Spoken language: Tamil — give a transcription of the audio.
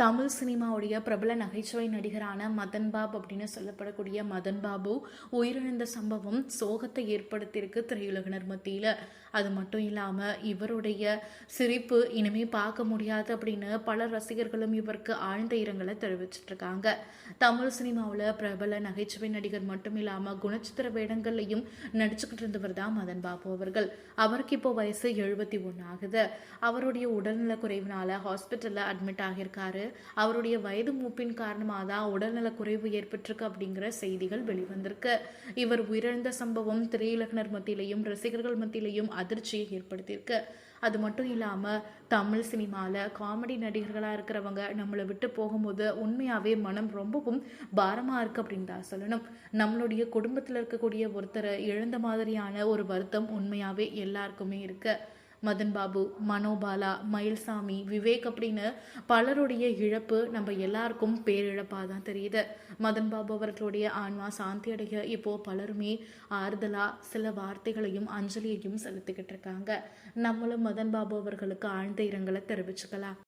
தமிழ் சினிமாவுடைய பிரபல நகைச்சுவை நடிகரான மதன் பாப் அப்படின்னு சொல்லப்படக்கூடிய மதன் பாபு உயிரிழந்த சம்பவம் சோகத்தை ஏற்படுத்தியிருக்கு திரையுலகினர் மத்தியில். அது மட்டும் இல்லாமல் இவருடைய சிரிப்பு இனிமே பார்க்க முடியாது அப்படின்னு பல ரசிகர்களும் இவருக்கு ஆழ்ந்த இரங்கலை தெரிவிச்சிட்ருக்காங்க தமிழ் சினிமாவில் பிரபல நகைச்சுவை நடிகர் மட்டும் இல்லாமல் குணச்சித்திர வேடங்கள்லையும் நடிச்சுக்கிட்டு இருந்தவர் தான் மதன் பாபு அவர்கள். அவருக்கு இப்போ வயசு எழுபத்தி ஒன்று ஆகுது. அவருடைய உடல்நல குறைவினால ஹாஸ்பிட்டலில் அட்மிட் ஆகியிருக்காரு. அவருடைய வயது மூப்பின் காரணமாக தான் உடல்நல குறைவு ஏற்பட்டிருக்கு அப்படிங்கிற செய்திகள் வெளிவந்திருக்கு. இவர் உயிரிழந்த சம்பவம் திரையுலகினர் மத்தியிலையும் ரசிகர்கள் மத்தியிலையும் அதிர்ச்சியை ஏற்படுத்தியிருக்கு. அது மட்டும் இல்லாமல் தமிழ் சினிமாவில் காமெடி நடிகர்களாக இருக்கிறவங்க நம்மளை விட்டு போகும்போது உண்மையாகவே மனம் ரொம்பவும் பாரமாக இருக்குது அப்படின்னு தான் சொல்லணும். நம்மளுடைய குடும்பத்தில் இருக்கக்கூடிய ஒருத்தரை இழந்த மாதிரியான ஒரு வருத்தம் உண்மையாகவே எல்லாருக்குமே இருக்குது மதன் பாபு மனோபாலா மயில்சாமி விவேக் அப்படின்னு பலருடைய இழப்பு நம்ம எல்லாருக்கும் பேரிழப்பாக தான் தெரியுது. மதன் பாபு அவர்களுடைய ஆன்மா சாந்தி அடைய இப்போ பலருமே ஆறுதலாக சில வார்த்தைகளையும் அஞ்சலியையும் செலுத்திக்கிட்டு இருக்காங்க. நம்மளும் மதன் பாபு அவர்களுக்கு ஆழ்ந்த இரங்கலை தெரிவிச்சுக்கலாம்.